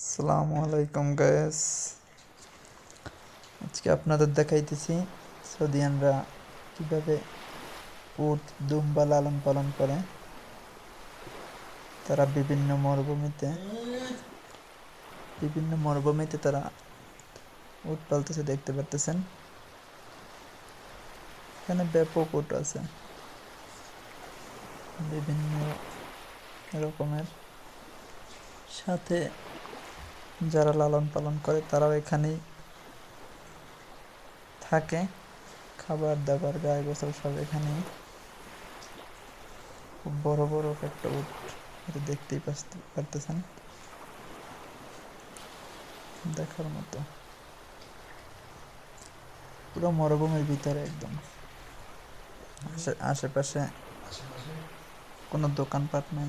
আসসালামু আলাইকুম গায়েস আজকে আপনাদের দেখাইতেছি সৌদিয়ানরা কীভাবে উট দুম্বা লালন পালন করে। তারা বিভিন্ন মরুভূমিতে বিভিন্ন মরুভূমিতে তারা উট পালতেছে, দেখতে পারতেছেন। এখানে ব্যাপক উট আছে। বিভিন্ন রকমের। সাথে যারা লালন পালন করে তারাও এখানেই থাকে। খাবার, দাবার গায়ে গোসল সব এখানেই। খুব বড় বড় একটা উট এটা দেখতেই পারতেছেন? দেখার মতো। পুরো মরুভূমির ভিতরে একদম। আশেপাশে কোনো দোকানপাট নাই।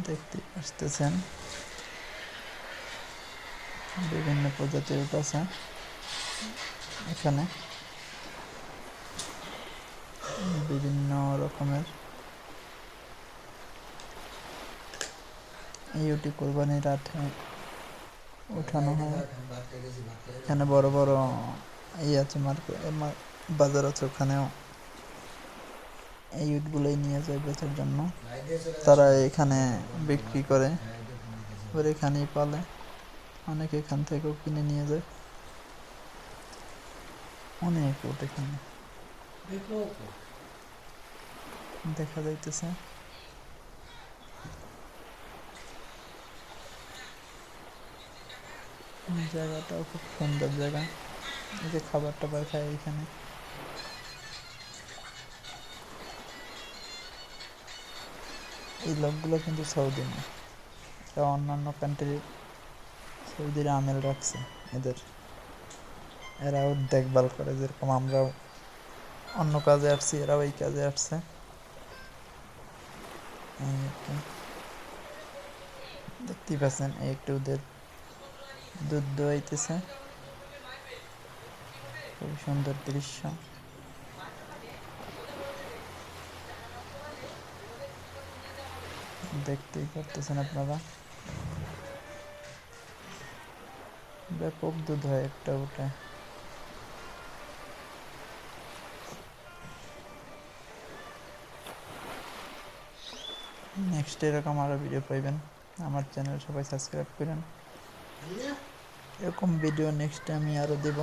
দেখতে আসতেছেন বিভিন্ন প্রজাতির আছে এখানে। বিভিন্ন রকমের। এই উটি কোরবানির রাতে উঠানো হয়। এখানে বড় বড় ইয়ে আছে মার্কেট বাজার আছে ওখানেও। এই উটগুলোই নিয়ে যায় বেচার জন্য। তারা এখানে বিক্রি করে। এবার এখানেই পালে। অনেকে এখান থেকেও কিনে নিয়ে যায়। অনেক উট এখানে। দেখা যাইতেছে। জায়গাটাও খুব সুন্দর জায়গা। এই যে খাবার টাবার খায় এখানে। এই লোকগুলো কিন্তু সৌদি না। এরা অন্যান্য কান্ট্রি সৌদির আমেল রাখছে এদের। এরাও দেখভাল করে যেরকম আমরাও অন্য কাজে আসছি, এরাও এই কাজে আসছে। দেখতেই পাচ্ছেন, এই একটু ওদের দুধ দোয়াইতেছে খুব সুন্দর দৃশ্য। দেখতেই পারতেছেন আপনারা। ব্যাপক দুধ হয় একটা ওটা নেক্সট এরকম আরও ভিডিও পাইবেন। আমার চ্যানেল সবাই সাবস্ক্রাইব করেন। এরকম ভিডিও নেক্সট আমি আরও দেব।